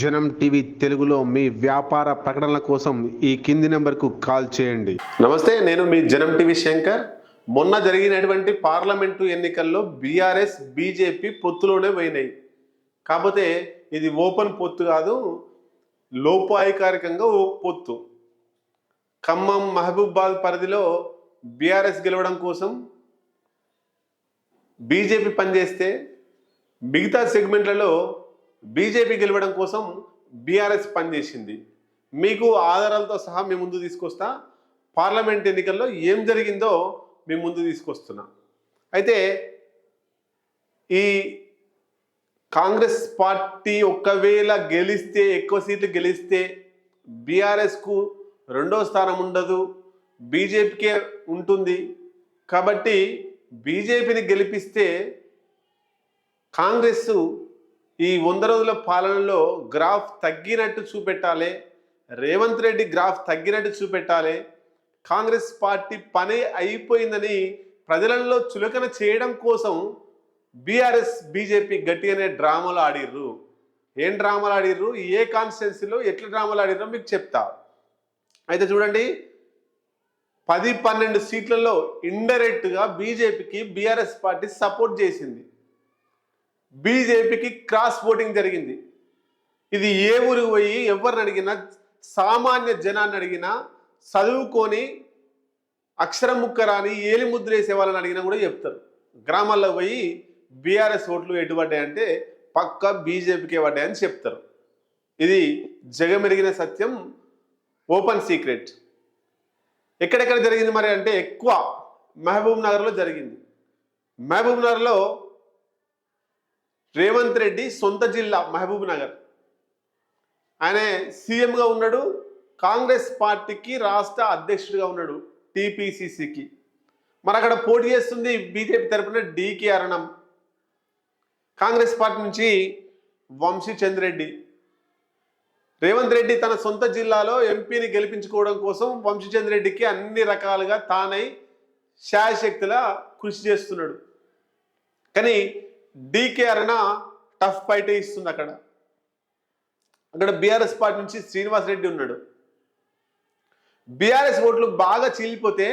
జనం టీవీ తెలుగులో మీ వ్యాపార ప్రకటనల కోసం ఈ కింది నెంబర్కు కాల్ చేయండి. నమస్తే నేను మీ జనం టీవీ శంకర్. మొన్న జరిగినటువంటి పార్లమెంటు ఎన్నికల్లో బీఆర్ఎస్ బీజేపీ పొత్తులోనే పోయినాయి. కాకపోతే ఇది ఓపెన్ పొత్తు కాదు లోపాయికారికంగా ఓ పొత్తు. ఖమ్మం మహబూబాద్ పరిధిలో బీఆర్ఎస్ గెలవడం కోసం బీజేపీ పనిచేస్తే మిగతా సెగ్మెంట్లలో బీజేపీ గెలవడం కోసం బీఆర్ఎస్ పనిచేసింది. మీకు ఆధారాలతో సహా మీ ముందు తీసుకొస్తా. పార్లమెంట్ ఎన్నికల్లో ఏం జరిగిందో మీ ముందు తీసుకొస్తున్నా. అయితే ఈ కాంగ్రెస్ పార్టీ ఒకవేళ గెలిస్తే ఎక్కువ సీట్లు గెలిస్తే బీఆర్ఎస్కు రెండో స్థానం ఉండదు. బీజేపీకే ఉంటుంది. కాబట్టి బీజేపీని గెలిపిస్తే కాంగ్రెస్ ఈ వంద రోజుల పాలనలో గ్రాఫ్ తగ్గినట్టు చూపెట్టాలి. రేవంత్ రెడ్డి గ్రాఫ్ తగ్గినట్టు చూపెట్టాలి. కాంగ్రెస్ పార్టీ పని అయిపోయిందని ప్రజలలో చులకన చేయడం కోసం బీఆర్ఎస్ బీజేపీ గట్టిగానే డ్రామాలు ఆడిర్రు. ఏం డ్రామాలు ఆడిర్రు? ఏ కాన్స్టిట్యున్సీలో ఎట్లా డ్రామాలు ఆడిర్రో మీకు చెప్తా. అయితే చూడండి పది పన్నెండు సీట్లలో ఇండైరెక్ట్గా బీజేపీకి బీఆర్ఎస్ పార్టీ సపోర్ట్ చేసింది. బీజేపీకి క్రాస్ ఓటింగ్ జరిగింది. ఇది ఏ ఊరికి పోయి ఎవరిని అడిగినా సామాన్య జనాన్ని అడిగినా చదువుకొని అక్షరం ముక్క రాని ఏలి ముద్ర వేసే వాళ్ళని అడిగినా కూడా చెప్తారు. గ్రామాల్లో పోయి బీఆర్ఎస్ ఓట్లు ఎటుపడ్డాయంటే పక్క బీజేపీకే పడ్డాయని చెప్తారు. ఇది జగమెరిగిన సత్యం ఓపెన్ సీక్రెట్. ఎక్కడెక్కడ జరిగింది మరి అంటే ఎక్కువ మహబూబ్ నగర్లో జరిగింది. మహబూబ్ నగర్లో రేవంత్ రెడ్డి సొంత జిల్లా మహబూబ్ నగర్. ఆయన సీఎంగా ఉన్నాడు కాంగ్రెస్ పార్టీకి రాష్ట్ర అధ్యక్షుడిగా ఉన్నాడు టీపీసీసీకి. మరి అక్కడ పోటీ చేస్తుంది బీజేపీ తరపున డీకే అరణం. కాంగ్రెస్ పార్టీ నుంచి వంశీ చంద్రెడ్డి రేవంత్ రెడ్డి తన సొంత జిల్లాలో ఎంపీని గెలిపించుకోవడం కోసం వంశీచంద్ర రెడ్డికి అన్ని రకాలుగా తానై శాయశక్తుల కృషి చేస్తున్నాడు. కానీ డీకే అరణ టఫ్ ఫైట్ ఇస్తుంది అక్కడ. అక్కడ బీఆర్ఎస్ పార్టీ నుంచి శ్రీనివాస్ రెడ్డి ఉన్నాడు. బీఆర్ఎస్ ఓట్లు బాగా చీలిపోతే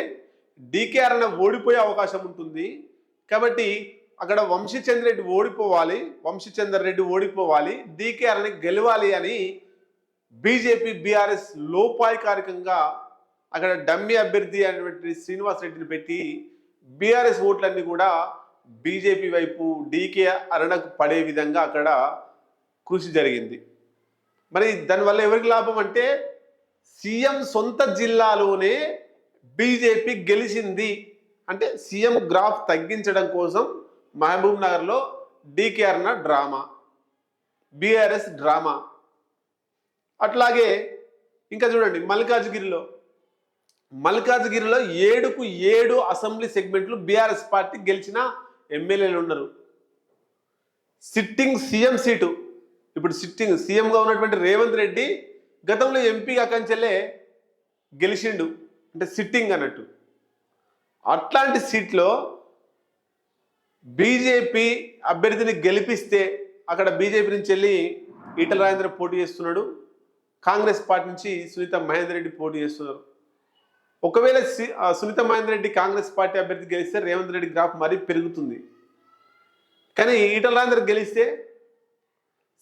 డీకే అరణ ఓడిపోయే అవకాశం ఉంటుంది. కాబట్టి అక్కడ వంశీచంద్ర రెడ్డి ఓడిపోవాలి. వంశీచంద్ర రెడ్డి ఓడిపోవాలి. డీకే అరణ గెలవాలి అని బీజేపీ బీఆర్ఎస్ లోపాయకారికంగా అక్కడ డమ్మి అభ్యర్థి అనేటువంటి శ్రీనివాస్ రెడ్డిని పెట్టి బీఆర్ఎస్ ఓట్లన్నీ కూడా బీజేపీ వైపు డీకే అరణకు పడే విధంగా అక్కడ కృషి జరిగింది. మరి దానివల్ల ఎవరికి లాభం అంటే సీఎం సొంత జిల్లాలోనే బీజేపీ గెలిచింది. అంటే సీఎం గ్రాఫ్ తగ్గించడం కోసం మహబూబ్ నగర్లో DK Aruna drama BRS drama. అట్లాగే ఇంకా చూడండి మల్కాజ్గిరిలో మల్కాజ్గిరిలో ఏడుకు ఏడు అసెంబ్లీ సెగ్మెంట్లు బీఆర్ఎస్ పార్టీ గెలిచిన ఎమ్మెల్యేలు ఉన్నారు సిట్టింగ్ సీఎం సీటు. ఇప్పుడు సిట్టింగ్ సీఎంగా ఉన్నటువంటి రేవంత్ రెడ్డి గతంలో ఎంపీ అకంచెల్లే గెలిచిండు. అంటే సిట్టింగ్ అన్నట్టు. అట్లాంటి సీట్లో బీజేపీ అభ్యర్థిని గెలిపిస్తే అక్కడ బీజేపీ నుంచి వెళ్ళి ఈటల రాజేంద్ర పోటీ చేస్తున్నాడు. కాంగ్రెస్ పార్టీ నుంచి సునీత మహేందర్ రెడ్డి పోటీ చేస్తున్నారు. ఒకవేళ సి- సునీత మహేందర్ రెడ్డి కాంగ్రెస్ పార్టీ అభ్యర్థి గెలిస్తే రేవంత్ రెడ్డి గ్రాఫ్ మరీ పెరుగుతుంది. కానీ ఈటల రాజేందర్ గెలిస్తే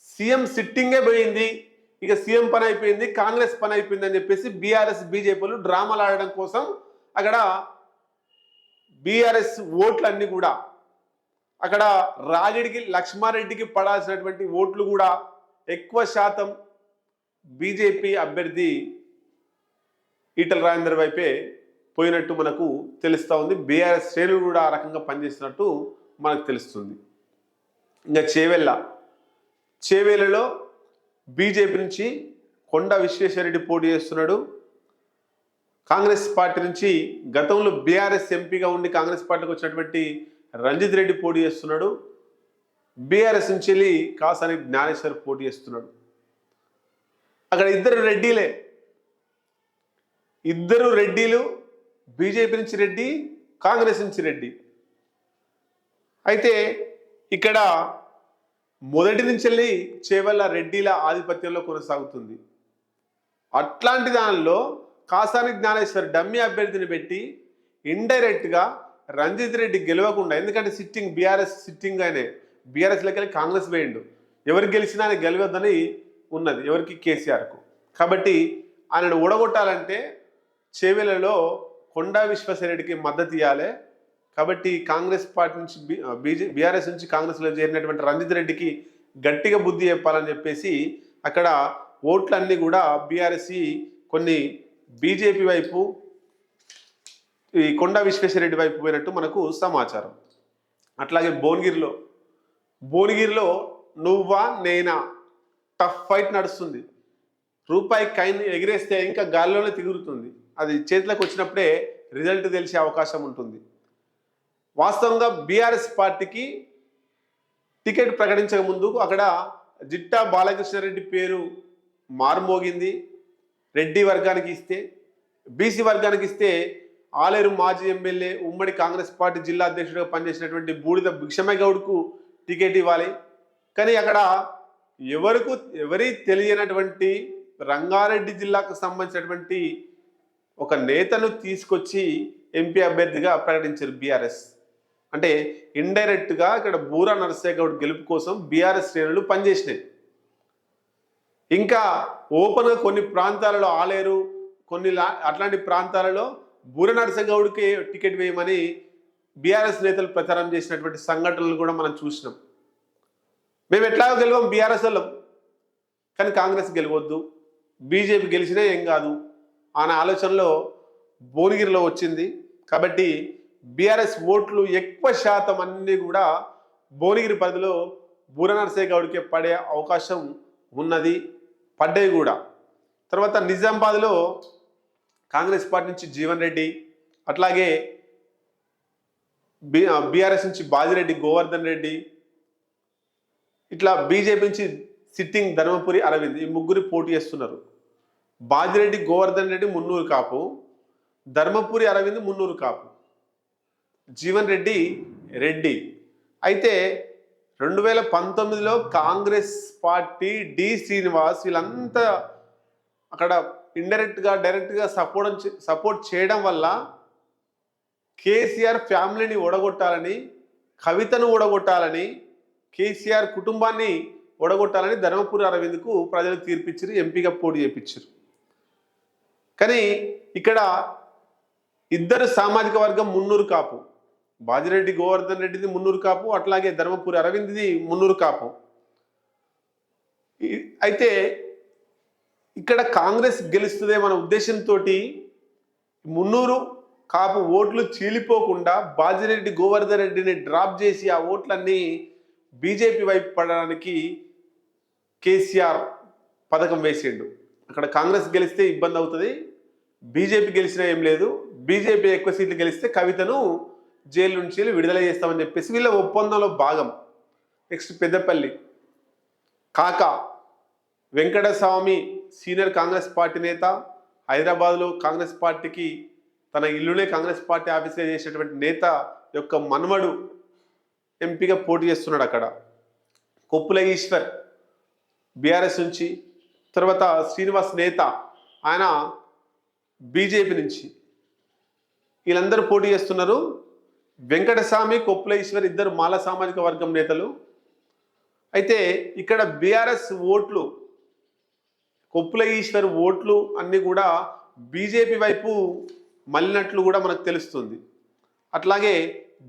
సీఎం సిట్టింగే పోయింది. ఇక సీఎం పని అయిపోయింది కాంగ్రెస్ పని అయిపోయింది అని చెప్పేసి బీఆర్ఎస్ బీజేపీలు డ్రామాలు ఆడడం కోసం అక్కడ బీఆర్ఎస్ ఓట్లన్నీ కూడా అక్కడ రాగిడికి లక్ష్మారెడ్డికి పడాల్సినటువంటి ఓట్లు కూడా ఎక్కువ శాతం బీజేపీ అభ్యర్థి ఈటల రాజేందర్ వైపే పోయినట్టు మనకు తెలుస్తూ ఉంది. బీఆర్ఎస్ శ్రేణులు కూడా ఆ రకంగా పనిచేసినట్టు మనకు తెలుస్తుంది. ఇంకా చేవెళ్ళ. చేవేళ్ళలో బీజేపీ నుంచి కొండ విశ్వేశ్వరరెడ్డి పోటీ చేస్తున్నాడు. కాంగ్రెస్ పార్టీ నుంచి గతంలో బీఆర్ఎస్ ఎంపీగా ఉండి కాంగ్రెస్ పార్టీకి వచ్చినటువంటి రంజిత్ రెడ్డి పోటీ చేస్తున్నాడు. బీఆర్ఎస్ నుంచి వెళ్ళి కాసాని జ్ఞానేశ్వర్ పోటీ చేస్తున్నాడు. అక్కడ ఇద్దరు రెడ్డిలే. ఇద్దరు రెడ్డిలు బీజేపీ నుంచి రెడ్డి కాంగ్రెస్ నుంచి రెడ్డి. అయితే ఇక్కడ మొదటి నుంచి వెళ్ళి చేవల్ల రెడ్డిల ఆధిపత్యంలో కొనసాగుతుంది. అట్లాంటి దానిలో కాసాని జ్ఞానేశ్వర్ డమ్మీ అభ్యర్థిని పెట్టి ఇండైరెక్ట్గా రంజిత్ రెడ్డి గెలవకుండా ఎందుకంటే సిట్టింగ్ బీఆర్ఎస్ సిట్టింగ్ ఆయనే బీఆర్ఎస్లోకి వెళ్ళి కాంగ్రెస్ వేయండు. ఎవరు గెలిచినా ఆయన గెలవద్దని ఉన్నది ఎవరికి కేసీఆర్కు. కాబట్టి ఆయనను ఓడగొట్టాలంటే చేవెలలో కొండా విశ్వేశ్వరరెడ్డికి మద్దతు ఇవ్వాలి కాబట్టి కాంగ్రెస్ పార్టీ నుంచి బీజే బీఆర్ఎస్ నుంచి కాంగ్రెస్లో చేరినటువంటి రంజిత్ రెడ్డికి గట్టిగా బుద్ధి చెప్పాలని చెప్పేసి అక్కడ ఓట్లన్నీ కూడా బీఆర్ఎస్ కొన్ని బీజేపీ వైపు ఈ కొండా విశ్వేశ్వరరెడ్డి వైపు పోయినట్టు మనకు సమాచారం. అట్లాగే భువనగిరిలో భువనగిరిలో నువ్వా నేనా? టఫ్ ఫైట్ నడుస్తుంది. రూపాయి కైన్ ఎగిరేస్తే ఇంకా గాల్లోనే తిరుగుతుంది. అది చేతిలోకి వచ్చినప్పుడే రిజల్ట్ తెలిసే అవకాశం ఉంటుంది. వాస్తవంగా బీఆర్ఎస్ పార్టీకి టికెట్ ప్రకటించక ముందు అక్కడ జిట్టా బాలకృష్ణారెడ్డి పేరు మారుమోగింది. రెడ్డి వర్గానికి ఇస్తే బీసీ వర్గానికి ఇస్తే ఆలేరు మాజీ ఎమ్మెల్యే ఉమ్మడి కాంగ్రెస్ పార్టీ జిల్లా అధ్యక్షుడిగా పనిచేసినటువంటి బూడిద భిక్షమయ్య గౌడ్కు టికెట్ ఇవ్వాలి. కానీ అక్కడ ఎవరికి ఎవరి తెలియనటువంటి రంగారెడ్డి జిల్లాకు సంబంధించినటువంటి ఒక నేతను తీసుకొచ్చి ఎంపీ అభ్యర్థిగా ప్రకటించారు బీఆర్ఎస్. అంటే ఇండైరెక్ట్గా ఇక్కడ బూరా నరసేగౌడ్ గౌడ్ గెలుపు కోసం బీఆర్ఎస్ శ్రేణులు పనిచేసినాయి. ఇంకా ఓపెన్గా కొన్ని ప్రాంతాలలో ఆలేరు కొన్ని లా అట్లాంటి ప్రాంతాలలో బూర నరసగౌడ్కి టికెట్ వేయమని బీఆర్ఎస్ నేతలు ప్రచారం చేసినటువంటి సంఘటనలు కూడా మనం చూసినాం. మేము ఎట్లాగో గెలవం బీఆర్ఎస్ వాళ్ళం. కానీ కాంగ్రెస్ గెలవద్దు. బీజేపీ గెలిచినా ఏం కాదు. అనే ఆలోచనలో భువనగిరిలో వచ్చింది. కాబట్టి బీఆర్ఎస్ ఓట్లు ఎక్కువ శాతం అన్నీ కూడా భువనగిరి పరిధిలో బూర నరసయ్య పడే అవకాశం ఉన్నది పడ్డాయి కూడా. తర్వాత నిజామాబాద్లో కాంగ్రెస్ పార్టీ నుంచి జీవన్ రెడ్డి అట్లాగే బి బీఆర్ఎస్ నుంచి బాజిరెడ్డి గోవర్ధన్ రెడ్డి ఇట్లా బీజేపీ నుంచి సిట్టింగ్ ధర్మపురి అరవింద్ ఈ ముగ్గురు పోటీ చేస్తున్నారు. బాజిరెడ్డి గోవర్ధన్ రెడ్డి మున్నూరు కాపు. ధర్మపురి అరవింద్ మున్నూరు కాపు. జీవన్ రెడ్డి రెడ్డి. అయితే రెండు వేల పంతొమ్మిదిలో కాంగ్రెస్ పార్టీ డి శ్రీనివాస్ వీళ్ళంతా అక్కడ ఇండైరెక్ట్గా డైరెక్ట్గా సపోర్ట్ సపోర్ట్ చేయడం వల్ల కేసీఆర్ ఫ్యామిలీని ఓడగొట్టాలని కవితను ఓడగొట్టాలని కేసీఆర్ కుటుంబాన్ని ఓడగొట్టాలని ధర్మపురి అరవింద్కు ప్రజలు తీర్పిచ్చారు ఎంపీగా పోటీ చేయించారు కానీ ఇక్కడ ఇద్దరు సామాజిక వర్గం మున్నూరు కాపు. బాజిరెడ్డి గోవర్ధన్ రెడ్డిది మున్నూరు కాపు అట్లాగే ధర్మపురి అరవింద్ది మున్నూరు కాపు. అయితే ఇక్కడ కాంగ్రెస్ గెలుస్తుందే మన ఉద్దేశంతో మున్నూరు కాపు ఓట్లు చీలిపోకుండా బాజిరెడ్డి గోవర్ధన్ రెడ్డిని డ్రాప్ చేసి ఆ ఓట్లన్నీ బీజేపీ వైపు పడడానికి కేసీఆర్ పథకం వేసిండు. అక్కడ కాంగ్రెస్ గెలిస్తే ఇబ్బంది అవుతుంది. బీజేపీ గెలిచినా ఏం లేదు. బీజేపీ ఎక్కువ సీట్లు గెలిస్తే కవితను జైలు నుంచి విడుదల చేస్తామని చెప్పేసి వీళ్ళ ఒప్పందంలో భాగం. Next Peddapalli. Kaka Venkataswamy senior Congress party నేత హైదరాబాద్లో కాంగ్రెస్ పార్టీకి తన ఇల్లునే కాంగ్రెస్ పార్టీ ఆఫీస్గా చేసినటువంటి నేత యొక్క మనుమడు ఎంపీగా పోటీ చేస్తున్నాడు అక్కడ. కొప్పుల ఈశ్వర్ బీఆర్ఎస్ నుంచి. తర్వాత శ్రీనివాస్ నేత. ఆయన బీజేపీ నుంచి. వీళ్ళందరూ పోటీ చేస్తున్నారు. వెంకటస్వామి కొప్పుల ఈశ్వర్ ఇద్దరు మాల సామాజిక వర్గం నేతలు. అయితే ఇక్కడ బీఆర్ఎస్ ఓట్లు కొప్పుల ఈశ్వర్ ఓట్లు అన్నీ కూడా బీజేపీ వైపు మళ్ళినట్లు కూడా మనకు తెలుస్తుంది. అట్లాగే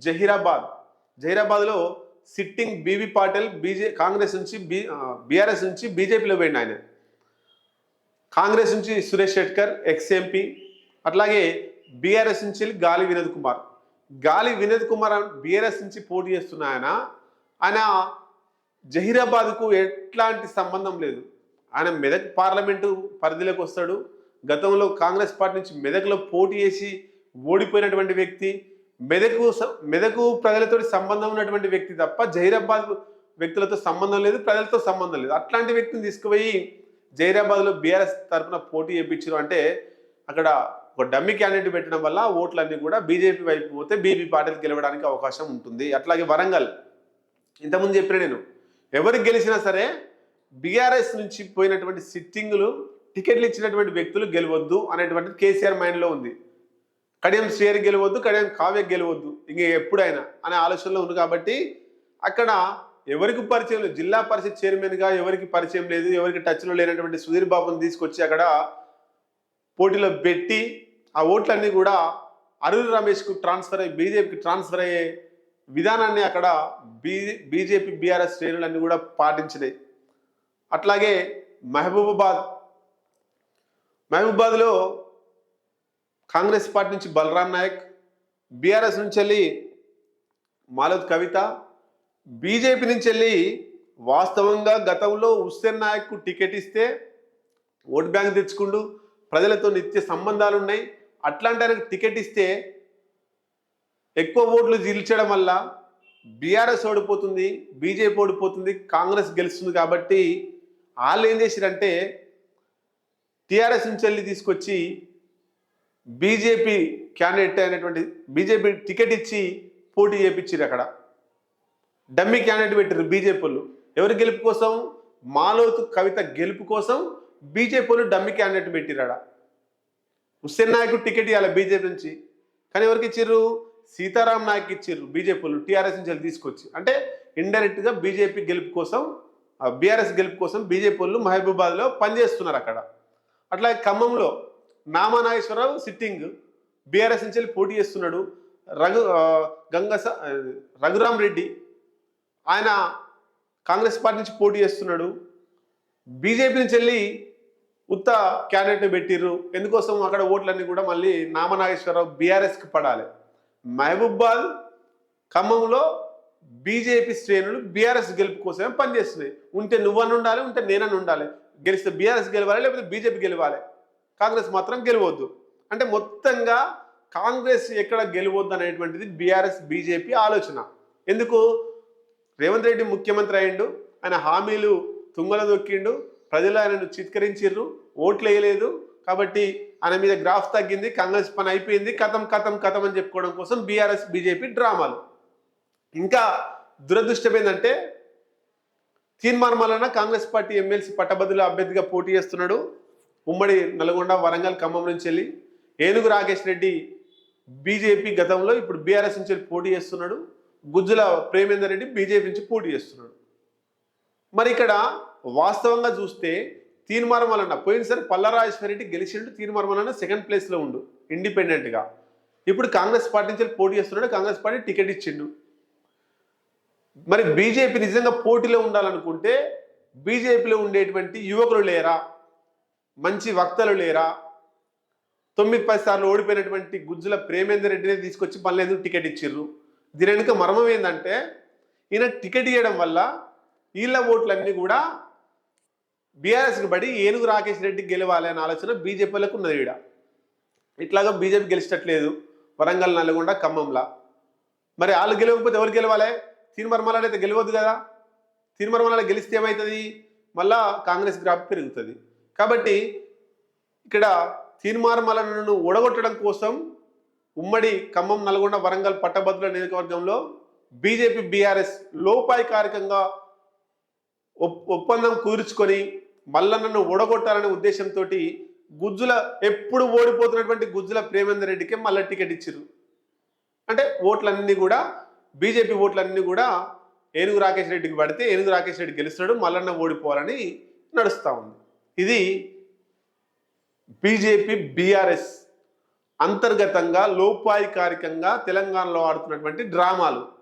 Zaheerabad. జహీరాబాద్లో sitting BB Patil BJ Congress నుంచి బీ బీఆర్ఎస్ నుంచి బీజేపీలో పోయింది ఆయన. కాంగ్రెస్ నుంచి సురేష్ షెట్కర్ ఎక్స్ఎంపీ అట్లాగే బీఆర్ఎస్ నుంచి గాలి వినోద్ కుమార్. గాలి వినోద్ కుమార్ బీఆర్ఎస్ నుంచి పోటీ చేస్తున్న ఆయన ఆయన జహీరాబాద్కు ఎట్లాంటి సంబంధం లేదు. ఆయన మెదక్ పార్లమెంటు పరిధిలోకి వస్తాడు. గతంలో కాంగ్రెస్ పార్టీ నుంచి మెదక్లో పోటీ చేసి ఓడిపోయినటువంటి వ్యక్తి మెదకు మెదకు ప్రజలతో సంబంధం ఉన్నటువంటి వ్యక్తి తప్ప జహీరాబాద్ వ్యక్తులతో సంబంధం లేదు ప్రజలతో సంబంధం లేదు. అట్లాంటి వ్యక్తిని తీసుకుపోయి జైరాబాద్లో బీఆర్ఎస్ తరఫున పోటీ చేయించారు అంటే అక్కడ ఒక డమ్మి క్యాండిడేట్ పెట్టడం వల్ల ఓట్లన్నీ కూడా బీజేపీ వైపు పోతే బీబీ పార్టీలు గెలవడానికి అవకాశం ఉంటుంది. అట్లాగే వరంగల్. ఇంతకుముందు చెప్పిన నేను ఎవరికి గెలిచినా సరే బీఆర్ఎస్ నుంచి పోయినటువంటి సిట్టింగులు టికెట్లు ఇచ్చినటువంటి వ్యక్తులు గెలవద్దు అనేటువంటిది కేసీఆర్ మైండ్లో ఉంది. కడియం శ్రీహరి గెలవద్దు కడియం కావ్య గెలవద్దు ఇంక ఎప్పుడైనా అనే ఆలోచనలో ఉంది కాబట్టి అక్కడ ఎవరికి పరిచయం లేదు. జిల్లా పరిషత్ చైర్మన్గా ఎవరికి పరిచయం లేదు. ఎవరికి టచ్లో లేనటువంటి సుధీర్ బాబుని తీసుకొచ్చి అక్కడ పోటీలో పెట్టి ఆ ఓట్లన్నీ కూడా అరుణ్ రమేష్కు ట్రాన్స్ఫర్ అయ్యి బీజేపీకి ట్రాన్స్ఫర్ అయ్యే విధానాన్ని అక్కడ బీజే బీజేపీ బీఆర్ఎస్ శ్రేణులన్నీ కూడా పాటించినాయి. అట్లాగే మహబూబాబాద్ మహబూబాబాద్లో కాంగ్రెస్ పార్టీ నుంచి బలరాం నాయక్ బీఆర్ఎస్ నుంచి వెళ్ళి మాలోద్ కవిత బీజేపీ నుంచి వెళ్ళి వాస్తవంగా గతంలో హుస్సేన్ నాయక్కు టికెట్ ఇస్తే ఓట్ బ్యాంక్ తెచ్చుకుంటూ ప్రజలతో నిత్య సంబంధాలు ఉన్నాయి అట్లాంటి ఆయనకు టికెట్ ఇస్తే ఎక్కువ ఓట్లు గెలిచడం వల్ల బీఆర్ఎస్ ఓడిపోతుంది బీజేపీ ఓడిపోతుంది కాంగ్రెస్ గెలుస్తుంది కాబట్టి వాళ్ళు ఏం చేశారంటే టీఆర్ఎస్ నుంచి వెళ్ళి తీసుకొచ్చి బీజేపీ క్యాండిడేట్ అయినటువంటి బీజేపీ టికెట్ ఇచ్చి పోటీ చేయించారు అక్కడ. డమ్మి క్యాండిడేట్ పెట్టారు బీజేపీ వాళ్ళు. ఎవరి గెలుపు కోసం? మాలోతు కవిత గెలుపు కోసం బీజేపీ వాళ్ళు డమ్మీ క్యాండిడేట్ పెట్టిరాడ హుస్సేన్ నాయకుడు టికెట్ ఇవ్వాలి బీజేపీ నుంచి? కానీ ఎవరికి ఇచ్చిర్రు? సీతారాం నాయక్ ఇచ్చిర్రు బీజేపీ వాళ్ళు టీఆర్ఎస్ నుంచి తీసుకొచ్చి. అంటే ఇండైరెక్ట్గా బీజేపీ గెలుపు కోసం బీఆర్ఎస్ గెలుపు కోసం బీజేపీ వాళ్ళు మహబూబాద్లో పనిచేస్తున్నారు అక్కడ. అట్లాగే ఖమ్మంలో నామానాగేశ్వరరావు సిట్టింగ్ బీఆర్ఎస్ నుంచి వెళ్ళి పోటీ చేస్తున్నాడు. రఘు గంగస రఘురామ్ రెడ్డి ఆయన కాంగ్రెస్ పార్టీ నుంచి పోటీ చేస్తున్నాడు. బీజేపీ నుంచి వెళ్ళి ఉత్త క్యాండిడేట్ని పెట్టిర్రు. ఎందుకోసం అక్కడ ఓట్లన్నీ కూడా మళ్ళీ నామనాగేశ్వరరావు బీఆర్ఎస్కి పడాలి. మహబూబాద్ ఖమ్మంలో బీజేపీ శ్రేణులు బీఆర్ఎస్ గెలుపు కోసమే పనిచేస్తున్నాయి. ఉంటే నువ్వని ఉండాలి ఉంటే నేనని ఉండాలి. గెలిస్తే బీఆర్ఎస్ గెలవాలి లేకపోతే బీజేపీ గెలవాలి. కాంగ్రెస్ మాత్రం గెలవద్దు. అంటే మొత్తంగా కాంగ్రెస్ ఎక్కడ గెలవద్దు అనేటువంటిది బీఆర్ఎస్ బీజేపీ ఆలోచన. ఎందుకు? రేవంత్ రెడ్డి ముఖ్యమంత్రి అయిండు ఆయన హామీలు తుంగల దొక్కిండు. ప్రజలు ఆయనను చిత్కరించిర్రు. ఓట్లు వేయలేదు. కాబట్టి ఆయన మీద గ్రాఫ్ తగ్గింది. కాంగ్రెస్ పని అయిపోయింది. కథం కథం కథం అని చెప్పుకోవడం కోసం బీఆర్ఎస్ బీజేపీ డ్రామాలు. ఇంకా దురదృష్టం ఏంటంటే తీర్మానం కాంగ్రెస్ పార్టీ ఎమ్మెల్సీ పట్టభద్రుల అభ్యర్థిగా పోటీ చేస్తున్నాడు. ఉమ్మడి నల్గొండ వరంగల్ ఖమ్మం నుంచి వెళ్ళి ఏనుగు రాకేష్ రెడ్డి బీజేపీ గతంలో ఇప్పుడు బీఆర్ఎస్ నుంచి వెళ్ళి పోటీ చేస్తున్నాడు. గుజ్జుల ప్రేమేందర్ రెడ్డి బీజేపీ నుంచి పోటీ చేస్తున్నాడు. మరి ఇక్కడ వాస్తవంగా చూస్తే తీర్మార్మలన్న పోయినసారి పల్లరాజేశ్వరరెడ్డి గెలిచిండు తీర్మానం సెకండ్ ప్లేస్లో ఉండు ఇండిపెండెంట్గా ఇప్పుడు కాంగ్రెస్ పార్టీ నుంచి పోటీ చేస్తున్నాడు కాంగ్రెస్ పార్టీ టికెట్ ఇచ్చిండు. మరి బీజేపీ నిజంగా పోటీలో ఉండాలనుకుంటే బీజేపీలో ఉండేటువంటి యువకులు లేరా? మంచి వక్తలు లేరా? తొమ్మిది పది సార్లు ఓడిపోయినటువంటి గుజ్జుల ప్రేమేందర్ రెడ్డిని తీసుకొచ్చి మళ్ళీ ఎందుకు టికెట్ ఇచ్చిర్రు? దీని వెనుక మర్మం ఏంటంటే ఈయన టికెట్ ఇవ్వడం వల్ల వీళ్ళ ఓట్లన్నీ కూడా బీఆర్ఎస్కి బడి ఏనుగు రాకేష్ రెడ్డి గెలవాలి అనే ఆలోచన బీజేపీలకు ఉన్నది ఈడ. ఇట్లాగా బీజేపీ గెలిచట్లేదు వరంగల్ నల్గొండ ఖమ్మంలా. మరి వాళ్ళు గెలవకపోతే ఎవరు గెలవాలి? తీర్మర్మలాలు అయితే గెలవద్దు కదా. తీర్మర్మలాలు గెలిస్తే ఏమవుతుంది మళ్ళా కాంగ్రెస్ గ్రాఫ్ పెరుగుతుంది. కాబట్టి ఇక్కడ తీర్మార్మలను ఓడగొట్టడం కోసం ఉమ్మడి ఖమ్మం నల్గొండ వరంగల్ పట్టభద్రుల నియోజకవర్గంలో బీజేపీ బీఆర్ఎస్ లోపాయికారికంగా ఒప్- ఒప్పందం కుదుర్చుకొని మల్లన్నను ఓడగొట్టాలనే ఉద్దేశంతో గుజ్జుల ఎప్పుడు ఓడిపోతున్నటువంటి గుజ్జుల ప్రేమేందర్ రెడ్డికి మళ్ళీ టికెట్ ఇచ్చారు అంటే ఓట్లన్నీ కూడా బీజేపీ ఓట్లన్నీ కూడా ఏనుగు రాకేష్ రెడ్డికి పడితే ఏనుగు రాకేష్ రెడ్డి గెలుస్తాడు మల్లన్న ఓడిపోవాలని నడుస్తూ ఉంది. ఇది బీజేపీ బీఆర్ఎస్ అంతర్గతంగా లోపాయికారికంగా తెలంగాణలో ఆడుతున్నటువంటి డ్రామాలు.